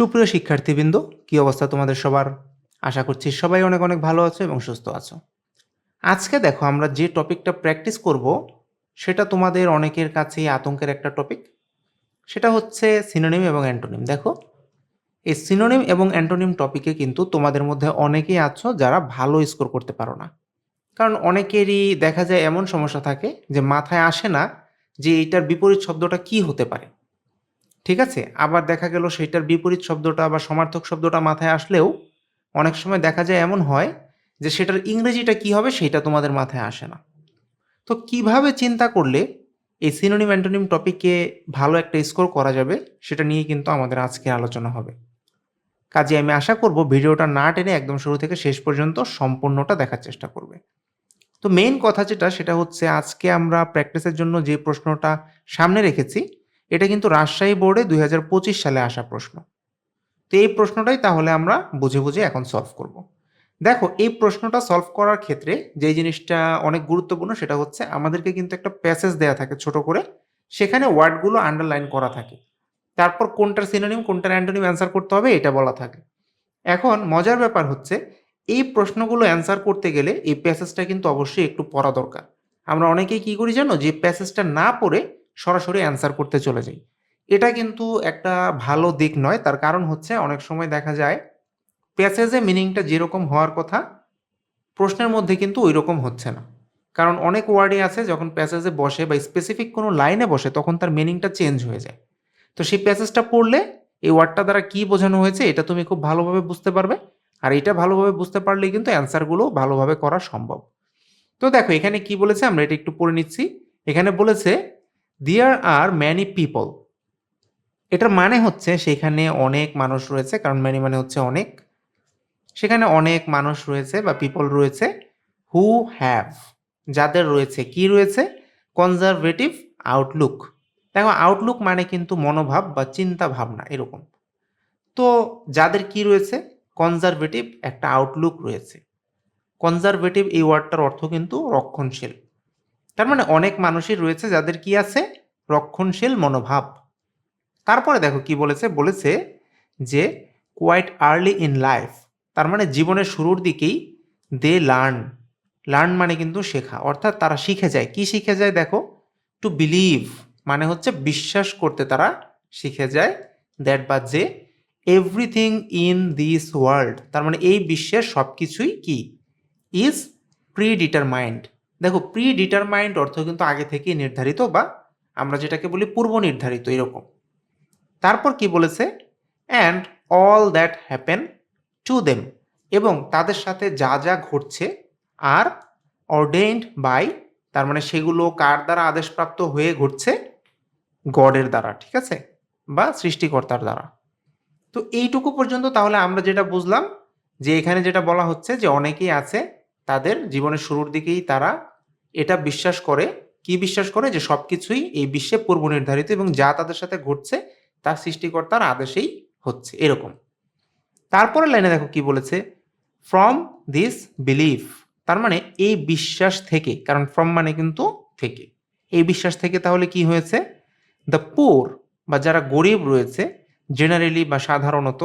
সুপ্রিয় শিক্ষার্থীবৃন্দ, কী অবস্থা তোমাদের সবার? আশা করছি সবাই অনেক অনেক ভালো আছো এবং সুস্থ আছো। আজকে দেখো আমরা যে টপিকটা প্র্যাকটিস করব, সেটা তোমাদের অনেকের কাছেই আতঙ্কের একটা টপিক। সেটা হচ্ছে সিনোনিম এবং অ্যান্টোনিম। দেখো, এই সিনোনিম এবং অ্যান্টোনিম টপিকে কিন্তু তোমাদের মধ্যে অনেকেই আছো যারা ভালো স্কোর করতে পারো না। কারণ অনেকেরই দেখা যায় এমন সমস্যা থাকে যে মাথায় আসে না যে এইটার বিপরীত শব্দটা কি হতে পারে। ঠিক আছে? আবার দেখা গেল সেটার বিপরীত শব্দটা বা সমার্থক শব্দটা মাথায় আসলেও অনেক সময় দেখা যায় এমন হয় যে সেটার ইংরেজিটা কি হবে সেটা তোমাদের মাথায় আসে না। তো কীভাবে চিন্তা করলে এই সিনোনিম অ্যান্টোনিম টপিকে ভালো একটা স্কোর করা যাবে সেটা নিয়ে কিন্তু আমাদের আজকে আলোচনা হবে। কাজে আমি আশা করব ভিডিওটা না টেনে একদম শুরু থেকে শেষ পর্যন্ত সম্পূর্ণটা দেখার চেষ্টা করবে। তো মেইন কথা যেটা সেটা হচ্ছে আজকে আমরা প্র্যাকটিসের জন্য যে প্রশ্নটা সামনে রেখেছি এটা কিন্তু রাজশাহী বোর্ডে দুই হাজার পঁচিশ সালে আসা প্রশ্ন। তো এই প্রশ্নটাই তাহলে আমরা বুঝে বুঝে এখন সলভ করব। দেখো, এই প্রশ্নটা সলভ করার ক্ষেত্রে যে জিনিসটা অনেক গুরুত্বপূর্ণ সেটা হচ্ছে আমাদেরকে কিন্তু একটা প্যাসেজ দেয়া থাকে ছোট করে। সেখানে ওয়ার্ডগুলো আন্ডারলাইন করা থাকে। তারপর কোনটার সিনোনিম কোনটার অ্যান্টোনিম অ্যান্সার করতে হবে এটা বলা থাকে। এখন মজার ব্যাপার হচ্ছে, এই প্রশ্নগুলো অ্যান্সার করতে গেলে এই প্যাসেজটা কিন্তু অবশ্যই একটু পড়া দরকার। আমরা অনেকেই কী করি জানো? যে প্যাসেজটা না পড়ে সরাসরি অ্যান্সার করতে চলে যাই। এটা কিন্তু একটা ভালো দিক নয়, তার কারণ হচ্ছে অনেক সময় দেখা যায় প্যাসেজে মিনিংটা যেরকম হওয়ার কথা, প্রশ্নের মধ্যে কিন্তু ওই রকম হচ্ছে না। কারণ অনেক ওয়ার্ডই আছে, যখন প্যাসেজে বসে বা স্পেসিফিক কোনো লাইনে বসে, তখন তার মিনিংটা চেঞ্জ হয়ে যায়। তো সেই প্যাসেজটা পড়লে এই ওয়ার্ডটা দ্বারা কী বোঝানো হয়েছে, এটা তুমি খুব ভালোভাবে বুঝতে পারবে। আর এটা ভালোভাবে বুঝতে পারলেই কিন্তু অ্যান্সারগুলো ভালোভাবে করা সম্ভব। তো দেখো, এখানে কি বলেছে, আমরা এটা একটু পড়ে নিচ্ছি। এখানে বলেছে দিয়ার আর ম্যানি পিপল এটার মানে হচ্ছে সেখানে অনেক মানুষ রয়েছে, কারণ ম্যানি মানে হচ্ছে অনেক। সেখানে অনেক মানুষ রয়েছে বা পিপল রয়েছে হু হ্যাভ যাদের রয়েছে, কি রয়েছে? কনজারভেটিভ আউটলুক দেখো আউটলুক মানে কিন্তু মনোভাব বা চিন্তা ভাবনা, এরকম। তো যাদের কি রয়েছে? কনজারভেটিভ একটা আউটলুক রয়েছে। কনজারভেটিভ এই ওয়ার্ডটার অর্থ কিন্তু রক্ষণশীল। তার মানে অনেক মানুষই রয়েছে যাদের কি আছে? রক্ষণশীল মনোভাব। তারপরে দেখো কি বলেছে? বলেছে যে কোয়াইট আর্লি ইন লাইফ তার মানে জীবনের শুরুর দিকেই দে লার্ন লার্ন মানে কিন্তু শেখা, অর্থাৎ তারা শিখে যায়। কি শিখে যায় দেখো? টু বিলিভ মানে হচ্ছে বিশ্বাস করতে তারা শিখে যায়। দ্যাট বা যে এভরিথিং ইন দিস ওয়ার্ল্ড তার মানে এই বিশ্বের সব কিছুই কি? ইজ প্রি ডিটারমাইন্ড দেখো প্রি ডিটারমাইন্ড অর্থ কিন্তু আগে থেকেই নির্ধারিত বা আমরা যেটাকে বলি পূর্ব নির্ধারিত এরকম। তারপর কি বলেছে? And all that happen to them এবং তাদের সাথে যা যা ঘটছে আর অর্ডেন্ড বাই তার মানে সেগুলো কার দ্বারা আদেশপ্রাপ্ত হয়ে ঘটছে? গডের দ্বারা, ঠিক আছে? বা সৃষ্টিকর্তার দ্বারা। তো এইটুকু পর্যন্ত তাহলে আমরা যেটা বুঝলাম যে এখানে যেটা বলা হচ্ছে যে অনেকেই আছে, তাদের জীবনের শুরুর দিকেই তারা এটা বিশ্বাস করে, কি বিশ্বাস করে? যে সব কিছুই এই বিশ্বে পূর্ব নির্ধারিত এবং যা তাদের সাথে ঘটছে তা সৃষ্টিকর্তার আদেশেই হচ্ছে, এরকম। তারপরে লাইনে দেখো কি বলেছে? ফ্রম দিস বিলিফ তার মানে এই বিশ্বাস থেকে, কারণ ফ্রম মানে কিন্তু থেকে। এই বিশ্বাস থেকে তাহলে কি হয়েছে? দ্য পোর বা যারা গরিব রয়েছে জেনারেলি বা সাধারণত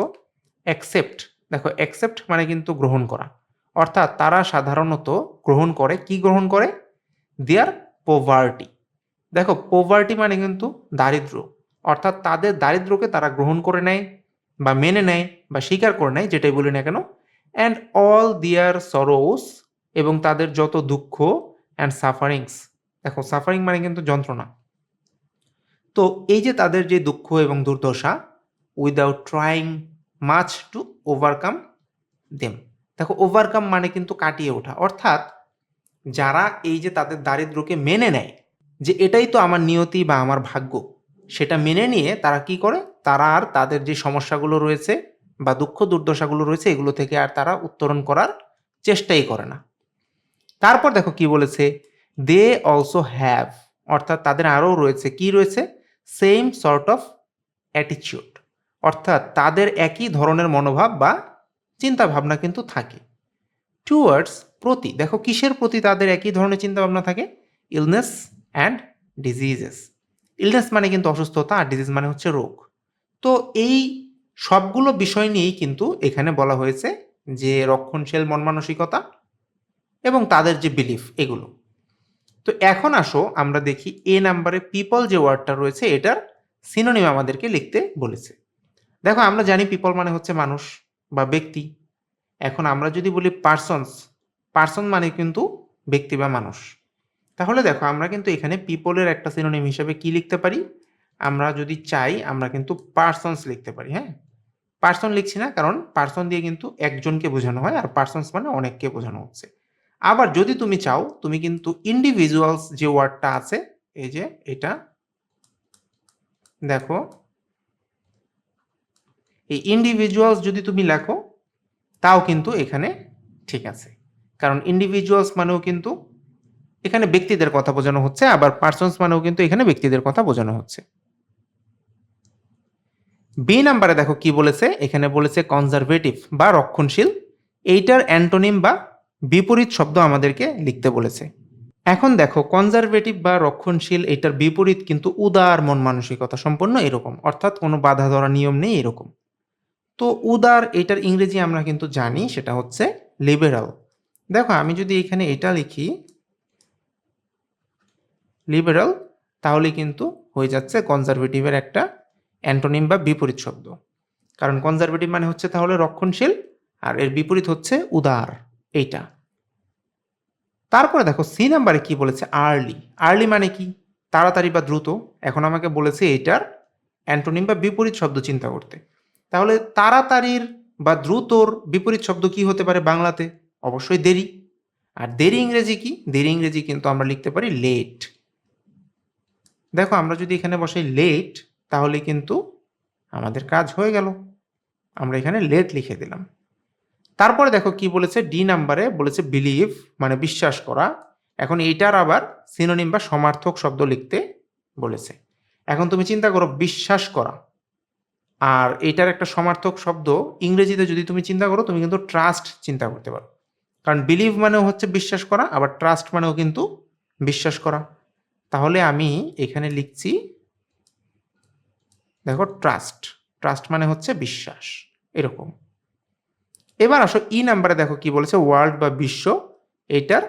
অ্যাকসেপ্ট দেখো অ্যাকসেপ্ট মানে কিন্তু গ্রহণ করা। অর্থাৎ তারা সাধারণত গ্রহণ করে, কি গ্রহণ করে? দেয়ার পোভার্টি দেখো পোভার্টি মানে কিন্তু দারিদ্র অর্থাৎ তাদের দারিদ্রকে তারা গ্রহণ করে নেয় বা মেনে নেয় বা স্বীকার করে নেয়, যেটাই বলি না কেন। অ্যান্ড অল দিয়ার সরোস এবং তাদের যত দুঃখ অ্যান্ড সাফারিংস দেখো সাফারিং মানে কিন্তু যন্ত্রণা। তো এই যে তাদের যে দুঃখ এবং দুর্দশা without trying much to overcome them দেখো ওভারকাম মানে কিন্তু কাটিয়ে ওঠা। অর্থাৎ যারা এই যে তাদের দারিদ্রকে মেনে নেয়, যে এটাই তো আমার নিয়তি বা আমার ভাগ্য, সেটা মেনে নিয়ে তারা কি করে? তারা আর তাদের যে সমস্যাগুলো রয়েছে বা দুঃখ দুর্দশাগুলো রয়েছে, এগুলো থেকে আর তারা উত্তরণ করার চেষ্টাই করে না। তারপর দেখো কি বলেছে দে অলসো হ্যাভ অর্থাৎ তাদের আরও রয়েছে, কি রয়েছে? সেম সর্ট অফ অ্যাটিচিউড অর্থাৎ তাদের একই ধরনের মনোভাব বা চিন্তা ভাবনা কিন্তু থাকে। টুয়ার্ডস প্রতি। দেখো কিসের প্রতি তাদের একই ধরনের চিন্তা ভাবনা থাকে? ইলনেস অ্যান্ড ডিজিজেস ইলনেস মানে কিন্তু অসুস্থতা আর ডিজিজ মানে হচ্ছে রোগ। তো এই সবগুলো বিষয় নিয়েই কিন্তু এখানে বলা হয়েছে যে রক্ষণশীল মন মানসিকতা এবং তাদের যে বিলিফ এগুলো। তো এখন আসো আমরা দেখি এ নাম্বারে পিপল যে ওয়ার্ডটা রয়েছে এটার সিনোনিম আমাদেরকে লিখতে বলেছে। দেখো আমরা জানি পিপল মানে হচ্ছে মানুষ বা ব্যক্তি। এখন আমরা যদি বলি পার্সনস পার্সন মানে কিন্তু ব্যক্তি বা মানুষ। তাহলে দেখো, আমরা কিন্তু এখানে পিপলের একটা সিনোনিম হিসেবে কি লিখতে পারি? আমরা যদি চাই, আমরা কিন্তু পার্সনস লিখতে পারি হ্যাঁ? পার্সন লিখছি না, কারণ পার্সন দিয়ে কিন্তু একজনকে বোঝানো হয়, আর পার্সনস মানে অনেককে বোঝানো হচ্ছে। আবার যদি তুমি চাও, তুমি কিন্তু ইন্ডিভিজুয়ালস যে ওয়ার্ডটা আছে, এই যে এটা, দেখো, এই ইন্ডিভিজুয়ালস যদি তুমি লেখো তাও কিন্তু এখানে ঠিক আছে। কারণ ইন্ডিভিজুয়ালস মানেও কিন্তু এখানে ব্যক্তিদের কথা বোঝানো হচ্ছে, আবার পার্সনস মানেও কিন্তু এখানে ব্যক্তিদের কথা বোঝানো হচ্ছে। বি নাম্বারে দেখো কি বলেছে, এখানে বলেছে কনজারভেটিভ বা রক্ষণশীল। এইটার অ্যান্টোনিম বা বিপরীত শব্দ আমাদেরকে লিখতে বলেছে। এখন দেখো কনজারভেটিভ বা রক্ষণশীল এটার বিপরীত কিন্তু উদার মন মানসিকতা সম্পন্ন এরকম, অর্থাৎ কোনো বাধা ধরা নিয়ম নেই এরকম। তো উদার এটার ইংরেজি আমরা কিন্তু জানি, সেটা হচ্ছে লিবেরাল দেখো, আমি যদি এখানে এটা লিখি লিবেরাল তাহলে কিন্তু হয়ে যাচ্ছে কনজারভেটিভের একটা অ্যান্টোনিম বা বিপরীত শব্দ। কারণ কনজারভেটিভ মানে হচ্ছে তাহলে রক্ষণশীল, আর এর বিপরীত হচ্ছে উদার, এইটা। তারপরে দেখো, সি নাম্বারে কি বলেছে? আর্লি। আর্লি মানে কি? তাড়াতাড়ি বা দ্রুত। এখন আমাকে বলেছে এটার অ্যান্টোনিম বা বিপরীত শব্দ চিন্তা করতে। তাহলে তাড়াতাড়ির বা দ্রুতর বিপরীত শব্দ কি হতে পারে বাংলাতে? অবশ্যই দেরি। আর দেরি ইংরেজি কি? দেরি ইংরেজি কিন্তু আমরা লিখতে পারি লেট দেখো, আমরা যদি এখানে বসাই লেট তাহলে কিন্তু আমাদের কাজ হয়ে গেল। আমরা এখানে লেট লিখে দিলাম। তারপরে দেখো কি বলেছে? ডি নাম্বারে বলেছে বিলিভ মানে বিশ্বাস করা। এখন এইটার আবার সিনোনিম বা সমার্থক শব্দ লিখতে বলেছে। এখন তুমি চিন্তা করো, বিশ্বাস করা। আর এটার একটা সমার্থক শব্দ ইংরেজিতে যদি তুমি চিন্তা করো, তুমি কিন্তু ট্রাস্ট চিন্তা করতে পারো। কারণ বিলিভ মানেও হচ্ছে বিশ্বাস করা, আবার ট্রাস্ট মানেও কিন্তু বিশ্বাস করা। তাহলে আমি এখানে লিখছি, দেখো ট্রাস্ট ট্রাস্ট মানে হচ্ছে বিশ্বাস, এরকম। এবার আসো ই নাম্বারে দেখো কি বলেছে ওয়ার্ল্ড বা বিশ্ব এইটার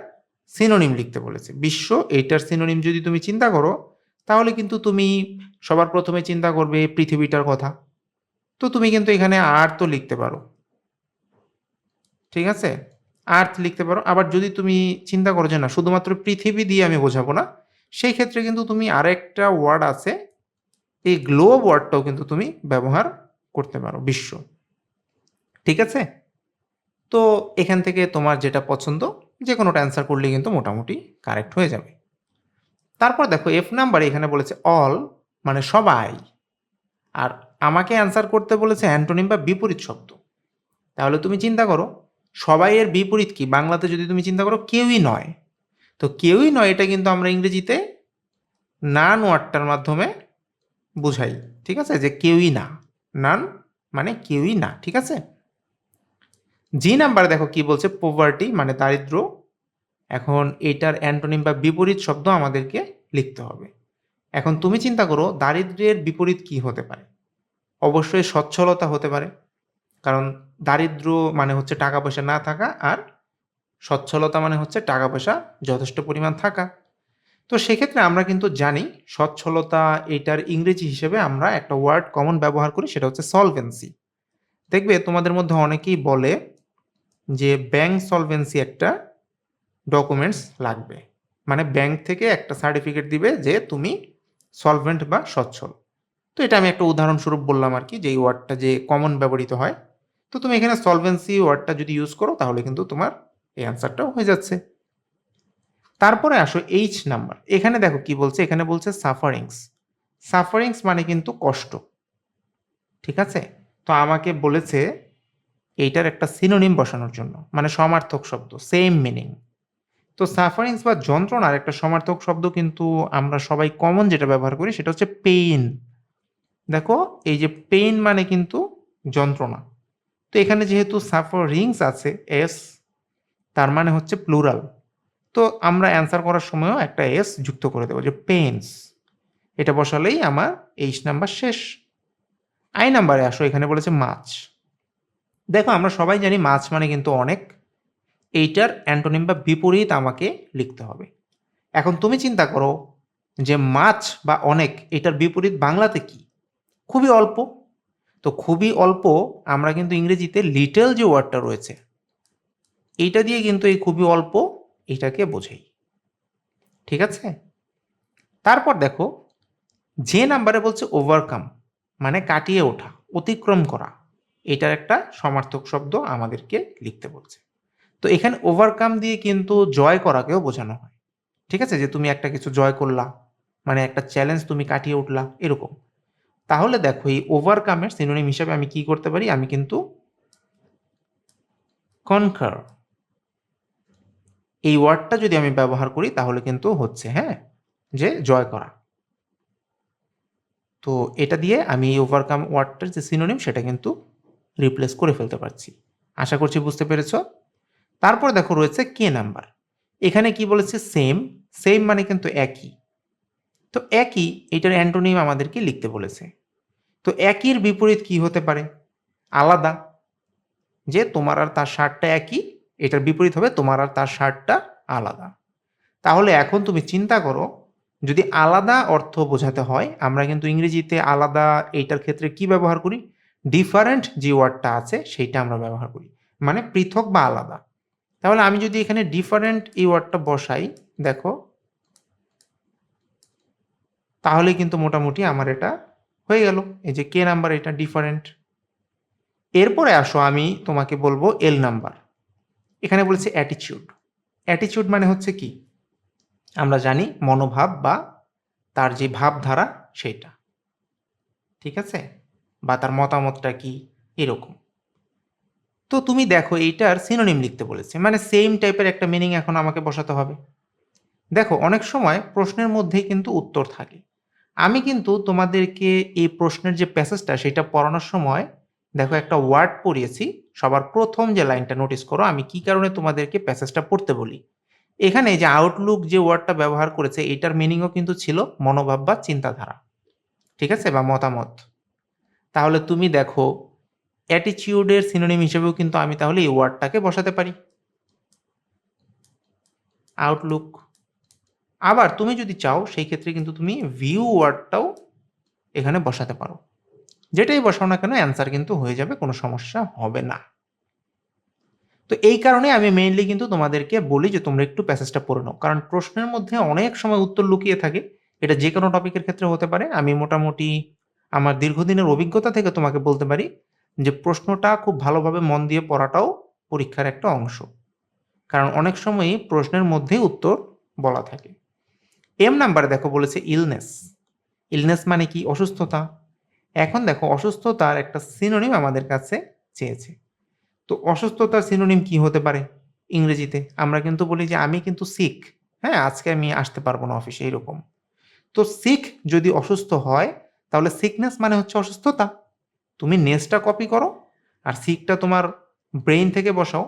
সিনোনিম লিখতে বলেছে। বিশ্ব এইটার সিনোনিম যদি তুমি চিন্তা করো, তাহলে কিন্তু তুমি সবার প্রথমে চিন্তা করবে পৃথিবীটার কথা। তো তুমি কিন্তু এখানে আর্থ লিখতে পারো। ঠিক আছে? আর্থ লিখতে পারো। আবার যদি তুমি চিন্তা করো যে না, শুধুমাত্র পৃথিবী দিয়ে আমি বোঝাবো না, সেই ক্ষেত্রে কিন্তু তুমি আরেকটা ওয়ার্ড আছে, এই গ্লোব ওয়ার্ডটাও কিন্তু তুমি ব্যবহার করতে পারো, বিশ্ব। ঠিক আছে? তো এখান থেকে তোমার যেটা পছন্দ যে কোনোটা অ্যান্সার করলে কিন্তু মোটামুটি কারেক্ট হয়ে যাবে। তারপর দেখো এফ নাম্বারে এখানে বলেছে অল মানে সবাই। আর আমাকে অ্যান্সার করতে বলেছে অ্যান্টোনিম বা বিপরীত শব্দ। তাহলে তুমি চিন্তা করো, সবাই এর বিপরীত কি? বাংলাতে যদি তুমি চিন্তা করো, কেউই নয়। তো কেউই নয়, এটা কিন্তু আমরা ইংরেজিতে নান ওয়ার্ডটার মাধ্যমে বুঝাই, ঠিক আছে? যে কেউই না। নান মানে কেউই না, ঠিক আছে? জি নাম্বারে দেখো কি বলছে পোভার্টি মানে দারিদ্র। এখন এটার অ্যান্টোনিম বা বিপরীত শব্দ আমাদেরকে লিখতে হবে। এখন তুমি চিন্তা করো দারিদ্র্যের বিপরীত কি হতে পারে? অবশ্যই সচ্ছলতা হতে পারে। কারণ দারিদ্র মানে হচ্ছে টাকা পয়সা না থাকা আর সচ্ছলতা মানে হচ্ছে টাকা পয়সা যথেষ্ট পরিমাণ থাকা। তো সেক্ষেত্রে আমরা কিন্তু জানি সচ্ছলতা এটার ইংরেজি হিসেবে আমরা একটা ওয়ার্ড কমন ব্যবহার করি, সেটা হচ্ছে সলভেন্সি দেখবে তোমাদের মধ্যে অনেকেই বলে যে ব্যাংক সলভেন্সি একটা ডকুমেন্টস লাগবে। মানে ব্যাংক থেকে একটা সার্টিফিকেট দিবে যে তুমি সলভেন্ট বা সচ্ছল। তো এটা আমি একটা উদাহরণস্বরূপ বললাম আর কি, যে এই ওয়ার্ডটা যে কমন ব্যবহৃত হয়, তো তুমি এখানে সলভেন্সি ওয়ার্ডটা যদি ইউজ করো, তাহলে কিন্তু তোমার এই অ্যান্সারটাও হয়ে যাচ্ছে। তারপরে আসো এইচ নাম্বার এখানে দেখো কি বলছে, এখানে বলছে সাফারিংস সাফারিংস মানে কিন্তু কষ্ট, ঠিক আছে? তো আমাকে বলেছে এইটার একটা সিনোনিম বসানোর জন্য মানে সমার্থক শব্দ সেম মিনিং তো সাফারিংস বা যন্ত্রণার একটা সমার্থক শব্দ কিন্তু আমরা সবাই কমন যেটা ব্যবহার করি, সেটা হচ্ছে পেইন দেখো, এই যে পেইন মানে কিন্তু যন্ত্রণা। তো এখানে যেহেতু সাফারিংস আছে এস তার মানে হচ্ছে প্লুরাল তো আমরা অ্যান্সার করার সময়ও একটা এস যুক্ত করে দেবো, যে পেন্স এটা বসালেই আমার এইচ নাম্বার শেষ। আই নাম্বারে আসো, এখানে বলেছে মাছ। দেখো, আমরা সবাই জানি মাছ মানে কিন্তু অনেক। এইটার অ্যান্টোনিম বা বিপরীত আমাকে লিখতে হবে। এখন তুমি চিন্তা করো যে মাছ বা অনেক, এটার বিপরীত বাংলাতে কি? খুবই অল্প। তো খুবই অল্প আমরা কিন্তু ইংরেজিতে লিটল যে ওয়ার্ডটা রয়েছে, এইটা দিয়ে কিন্তু এই খুবই অল্প এটাকে বোঝাই। ঠিক আছে? তারপর দেখো, যে নাম্বারে বলছে ওভারকাম মানে কাটিয়ে ওঠা, অতিক্রম করা, এটার একটা সমার্থক শব্দ আমাদেরকে লিখতে বলছে। তো এখানে ওভারকাম দিয়ে কিন্তু জয় করাকেও বোঝানো হয়। ঠিক আছে? যে তুমি একটা কিছু জয় করলা মানে একটা চ্যালেঞ্জ তুমি কাটিয়ে উঠলা, এরকম। তাহলে দেখো, এই ওভারকামের সিনোনিম হিসাবে আমি কি করতে পারি? আমি কিন্তু কনকার এই ওয়ার্ডটা যদি আমি ব্যবহার করি, তাহলে কিন্তু হচ্ছে হ্যাঁ? যে জয় করা। তো এটা দিয়ে আমি এই ওভারকাম ওয়ার্ডটার যে সিনোনিম সেটা কিন্তু রিপ্লেস করে ফেলতে পারছি। আশা করছি বুঝতে পেরেছ? তারপর দেখো, রয়েছে কে নাম্বার এখানে কি বলেছে? সেম সেম মানে কিন্তু একই। তো একই এটার অ্যান্টোনিম আমাদেরকে লিখতে বলেছে। তো একইর বিপরীত কি হতে পারে? আলাদা। যে তোমার আর তার শার্টটা একই, এটার বিপরীত হবে তোমার আর তার শার্টটা আলাদা। তাহলে এখন তুমি চিন্তা করো, যদি আলাদা অর্থ বোঝাতে হয়, আমরা কিন্তু ইংরেজিতে আলাদা এইটার ক্ষেত্রে কি ব্যবহার করি? ডিফারেন্ট যে ওয়ার্ডটা আছে, সেইটা আমরা ব্যবহার করি। মানে পৃথক বা আলাদা। তাহলে আমি যদি এখানে ডিফারেন্ট এই ওয়ার্ডটা বসাই, দেখো তাহলে কিন্তু মোটামুটি আমার এটা হয়ে গেল। এই যে কে নাম্বার এটা ডিফারেন্ট এরপরে আসো আমি তোমাকে বলব এল নাম্বার এখানে বলেছে অ্যাটিচিউড অ্যাটিচিউড মানে হচ্ছে কি? আমরা জানি মনোভাব বা তার যে ভাবধারা সেটা। ঠিক আছে? বা তার মতামতটা কি? এরকম। তো তুমি দেখো এইটার সিনোনিম লিখতে বলেছে। মানে সেম টাইপের একটা মিনিং এখন আমাকে বসাতে হবে। দেখো, অনেক সময় প্রশ্নের মধ্যেই কিন্তু উত্তর থাকে। আমি কিন্তু তোমাদেরকে এই প্রশ্নের যে প্যাসেজটা সেটা পড়ানোর সময় দেখো একটা ওয়ার্ড পড়িয়েছি। সবার প্রথম যে লাইনটা নোটিস করো, আমি কি কারণে তোমাদেরকে প্যাসেজটা পড়তে বলি? এখানে যে আউটলুক যে ওয়ার্ডটা ব্যবহার করেছে, এটার মিনিংও কিন্তু ছিল মনোভাব বা চিন্তাধারা। ঠিক আছে? বা মতামত। তাহলে তুমি দেখো অ্যাটিচিউডের সিনোনিম হিসেবেও কিন্তু আমি তাহলে এই ওয়ার্ডটাকে বসাতে পারি। আউটলুক আবার তুমি যদি চাও, সেই ক্ষেত্রে কিন্তু তুমি ভিউ ওয়ার্ডটাও এখানে বসাতে পারো। যেটাই বসাও না কেন অ্যান্সার কিন্তু হয়ে যাবে, কোনো সমস্যা হবে না। তো এই কারণে আমি মেইনলি কিন্তু তোমাদেরকে বলি যে, তোমরা একটু প্যাসেজটা পড়ে নাও। কারণ প্রশ্নের মধ্যে অনেক সময় উত্তর লুকিয়ে থাকে। এটা যে কোনো টপিকের ক্ষেত্রে হতে পারে। আমি মোটামুটি আমার দীর্ঘদিনের অভিজ্ঞতা থেকে তোমাকে বলতে পারি যে, প্রশ্নটা খুব ভালোভাবে মন দিয়ে পড়াটাও পরীক্ষার একটা অংশ। কারণ অনেক সময়ই প্রশ্নের মধ্যেই উত্তর বলা থাকে। এম নাম্বারে দেখো বলেছে ইলনেস ইলনেস মানে কি? অসুস্থতা। এখন দেখো, অসুস্থতার একটা সিনোনিম আমাদের কাছে চেয়েছে। তো অসুস্থতার সিনোনিম কি হতে পারে? ইংরেজিতে আমরা কিন্তু বলি যে, আমি কিন্তু সিক হ্যাঁ আজকে আমি আসতে পারব না অফিসে এরকম তো সিক যদি অসুস্থ হয়, তাহলে সিকনেস মানে হচ্ছে অসুস্থতা। তুমি নেসটা কপি করো, আর সিকটা তোমার ব্রেইন থেকে বসাও।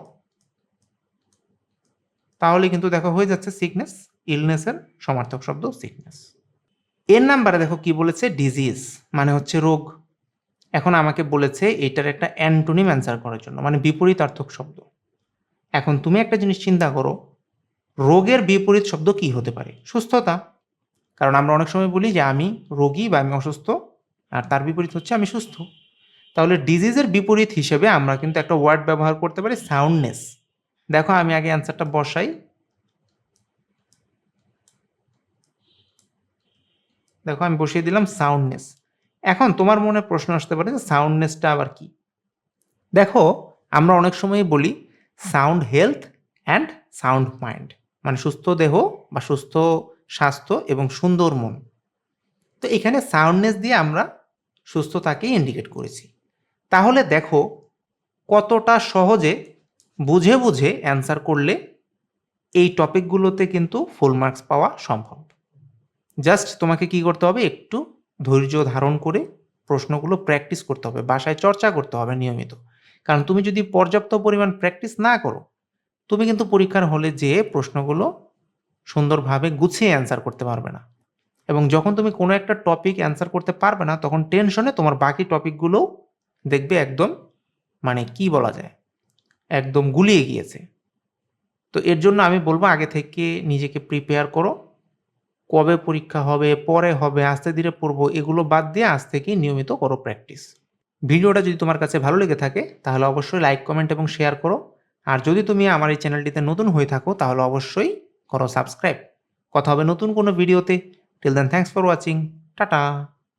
তাহলে কিন্তু দেখো হয়ে যাচ্ছে সিকনেস ইলনেসের সমার্থক শব্দ সিকনেস এর নাম্বারে দেখো কি বলেছে? ডিজিজ মানে হচ্ছে রোগ। এখন আমাকে বলেছে এটার একটা অ্যান্টোনিম অ্যান্সার করার জন্য মানে বিপরীতার্থক শব্দ। এখন তুমি একটা জিনিস চিন্তা করো, রোগের বিপরীত শব্দ কি হতে পারে? সুস্থতা। কারণ আমরা অনেক সময় বলি যে আমি রোগী বা আমি অসুস্থ, আর তার বিপরীত হচ্ছে আমি সুস্থ। তাহলে ডিজিজের বিপরীত হিসেবে আমরা কিন্তু একটা ওয়ার্ড ব্যবহার করতে পারি সাউন্ডনেস দেখো আমি আগে অ্যান্সারটা বসাই। দেখো, আমি বসিয়ে দিলাম সাউন্ডনেস এখন তোমার মনে প্রশ্ন আসতে পারে যে সাউন্ডনেসটা আবার কি? দেখো, আমরা অনেক সময় বলি sound health and sound mind মানে সুস্থ দেহ বা সুস্থ স্বাস্থ্য এবং সুন্দর মন। তো এখানে সাউন্ডনেস দিয়ে আমরা সুস্থতাকেই ইন্ডিকেট করেছি। তাহলে দেখো, কতটা সহজে বুঝে বুঝে অ্যান্সার করলে এই টপিকগুলোতে কিন্তু ফুল মার্কস পাওয়া সম্ভব। জাস্ট তোমাকে কি করতে হবে? একটু ধৈর্য ধারণ করে প্রশ্নগুলো প্র্যাকটিস করতে হবে, বাসায় চর্চা করতে হবে নিয়মিত। কারণ তুমি যদি পর্যাপ্ত পরিমাণ প্র্যাকটিস না করো, তুমি কিন্তু পরীক্ষার হলে যেয়ে প্রশ্নগুলো সুন্দরভাবে গুছিয়ে অ্যান্সার করতে পারবে না। এবং যখন তুমি কোনো একটা টপিক অ্যান্সার করতে পারবে না, তখন টেনশনে তোমার বাকি টপিকগুলোও দেখবে একদম মানে কি বলা যায়, একদম গুলিয়ে গিয়েছে। তো এর জন্য আমি বলব, আগে থেকে নিজেকে প্রিপেয়ার করো। কবে পরীক্ষা হবে, পরে হবে, আস্তে ধীরে পড়ব, এগুলো বাদ দিয়ে আজ থেকেই নিয়মিত করো প্র্যাকটিস ভিডিওটা যদি তোমার কাছে ভালো লেগে থাকে, তাহলে অবশ্যই লাইক কমেন্ট এবং শেয়ার করো। আর যদি তুমি আমার এই চ্যানেলটিতে নতুন হয়ে থাকো, তাহলে অবশ্যই করো সাবস্ক্রাইব কথা হবে নতুন কোনো ভিডিওতে till then thanks for watching tata.